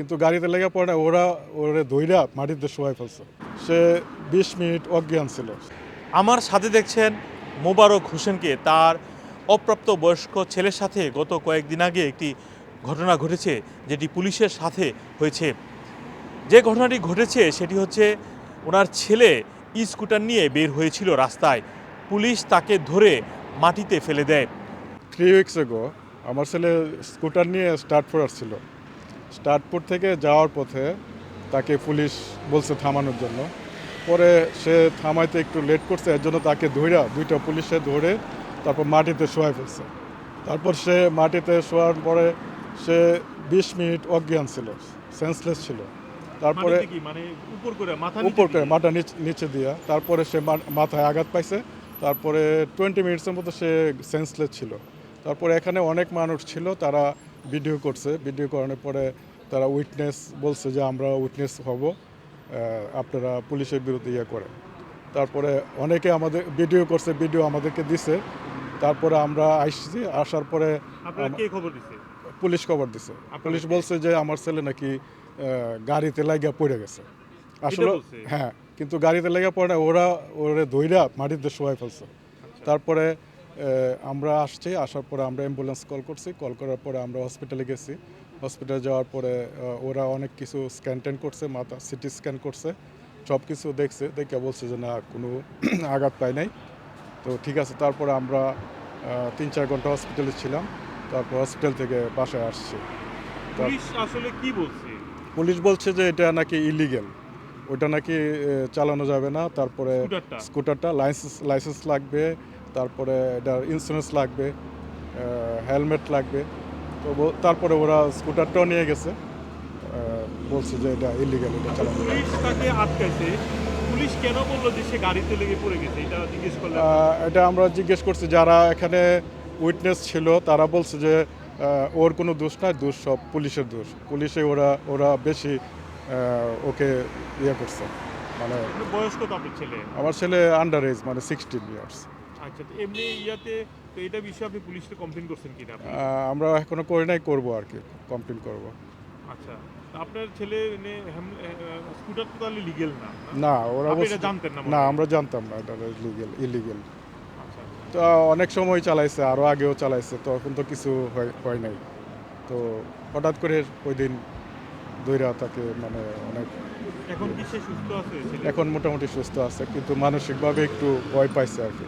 কিন্তু গাড়িতে লেগে পড়ে ওরা ওরে দইরা মাটিতে শোয়াই ফেলছে। সে বিশ মিনিট অজ্ঞান ছিল। আমার সাথে দেখছেন মোবারক হোসেনকে। তার অপ্রাপ্ত বয়স্ক ছেলের সাথে গত কয়েকদিন আগে একটি ঘটনা ঘটেছে যেটি পুলিশের সাথে হয়েছে। যে ঘটনাটি ঘটেছে সেটি হচ্ছে ওনার ছেলে ই স্কুটার নিয়ে বের হয়েছিল রাস্তায়। পুলিশ তাকে ধরে মাটিতে ফেলে দেয়। থ্রি উইকস এগো আমার ছেলে স্কুটার নিয়ে স্টার্ট স্টার্টপুর আসছিল স্টার্টপুর থেকে যাওয়ার পথে তাকে পুলিশ বলছে থামানোর জন্য। পরে সে থামাইতে একটু লেট করছে এর জন্য তাকে ধইরা দুইটা পুলিশে ধরে তারপর মাটিতে শোয়াই ফেলছে। তারপর সে মাটিতে শোয়ার পরে সে বিশ মিনিট অজ্ঞান ছিল সেন্সলেস ছিল। তারপরে মানে উপর করে মাথা নিচ- দিয়া? তারপরে সে মাথায় আঘাত পাইছে। তারপরে টোয়েন্টি মিনিটসের মতো সে সেন্সলেস ছিল। তারপরে এখানে অনেক মানুষ ছিল তারা ভিডিও করছে। ভিডিও করানোর পরে তারা উইটনেস বলছে যে আমরা উইটনেস হব। আপনারা পুলিশের বিরুদ্ধে ইয়ে করে তারপরে অনেকে আমাদের ভিডিও করছে ভিডিও আমাদেরকে দিছে। তারপরে আমরা আসছি আসার পরে পুলিশ খবর দিছে। পুলিশ বলছে যে আমার ছেলে নাকি গাড়িতে লাগিয়া পড়ে গেছে। আসলে হ্যাঁ কিন্তু গাড়িতে লেগে পড়ে ওরা ওরে দইরা মাটিতে শোয়াই ফেলছে। তারপরে আহ, আমরা আসছি আসার পরে আমরা অ্যাম্বুলেন্স কল করছি কল করার পরে আমরা হসপিটালে গেছি। হসপিটালে যাওয়ার পরে ওরা অনেক কিছু স্ক্যান ট্যান করছে মাথা সিটি স্ক্যান করছে সব কিছু দেখছে দেখে বলছে যে না কোনো আঘাত পায় নাই। তো ঠিক আছে তারপরে আমরা তিন চার ঘণ্টা হসপিটালে ছিলাম তারপর হসপিটাল থেকে বাসায় আসছি। পুলিশ আসলে কি বলছে? পুলিশ বলছে যে এটা নাকি ইলিগেল ওটা নাকি চালানো যাবে না। তারপরে? স্কুটারটা লাইসেন্স লাইসেন্স লাগবে। তারপরে এটার ইন্স্যুরেন্স লাগবে হেলমেট লাগবে তো তারপরে ওরা স্কুটারটাও নিয়ে গেছে বলছে যে এটা ইলিগেল এটা চালানো। পুলিশ তাকে আটকাইছে পুলিশ কেন বলল যে সে গাড়িতে লেগে পড়ে গেছে? এটা জিজ্ঞেস করলাম এটা আমরা জিজ্ঞেস করছি যারা এখানে উইটনেস ছিল তারা বলছে যে ওর কোনো দোষ নাই দোষ সব পুলিশের দোষ। পুলিশে ওরা ওরা বেশি ওকে ইয়ে করছে মানে বয়স কত আপনার ছেলে। আমার ছেলে আন্ডার এজ মানে সিক্সটিন ইয়ার্স আচ্ছা তো এমনি ইয়াতে তো এটা বিষয়ে আপনি পুলিশকে কমপ্লেন করছেন কিনা আপনি? আমরা এখনও করি নাই করব আর কি কমপ্লেন করব। আচ্ছা আপনার ছেলে স্কুটার তো তাহলে লিগেল না? না ওরা জানতেন না না আমরা জানতাম না এটা ইলিগেল ইলিগেল আচ্ছা তো অনেক সময় চালাইছে আরও আগেও চালাইছে তখন তো কিছু হয়- হয় নাই। তো হঠাৎ করে ওই দিন দইরা তাকে মানে অনেক এখন কি সে সুস্থ আছে এখন মোটামুটি সুস্থ আছে কিন্তু মানসিকভাবে একটু ভয় পাইছে আর কি।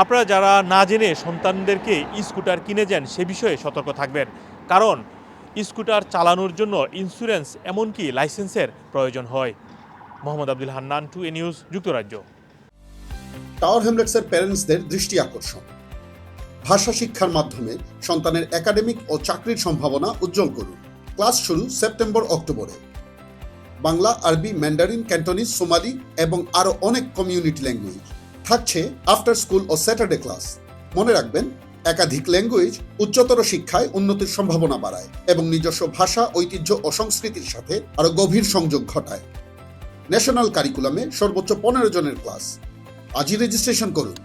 আপনারা যারা না জেনে সন্তানদেরকে স্কুটার কিনে যান সে বিষয়ে সতর্ক থাকবেন। কারণ স্কুটার চালানোর জন্য ইন্স্যুরেন্স এমনকি লাইসেন্সের প্রয়োজন হয়। Mohammad Abdul Hannan, two A news, যুক্তরাজ্য। টাওয়ার হ্যামলেটসের প্যারেন্টসদের দৃষ্টি আকর্ষণ। ভাষা শিক্ষার মাধ্যমে সন্তানের একাডেমিক ও চাকরির সম্ভাবনা উজ্জ্বল করুন। ক্লাস শুরু সেপ্টেম্বর, অক্টোবরে। বাংলা, আরবি, ম্যান্ডারিন, ক্যান্টনিজ, সোমালি এবং আরও অনেক কমিউনিটি ল্যাঙ্গুয়েজ থাকছে আফটার স্কুল ও স্যাটারডে ক্লাস মনে রাখবেন, একাধিক ল্যাঙ্গুয়েজ উচ্চতর শিক্ষায় উন্নতির সম্ভাবনা বাড়ায় এবং নিজস্ব ভাষা, ঐতিহ্য ও সংস্কৃতির সাথে আরও গভীর সংযোগ ঘটায়। ন্যাশনাল কারিকুলামে সর্বোচ্চ পনেরো জনের ক্লাস আজই রেজিস্ট্রেশন করুন।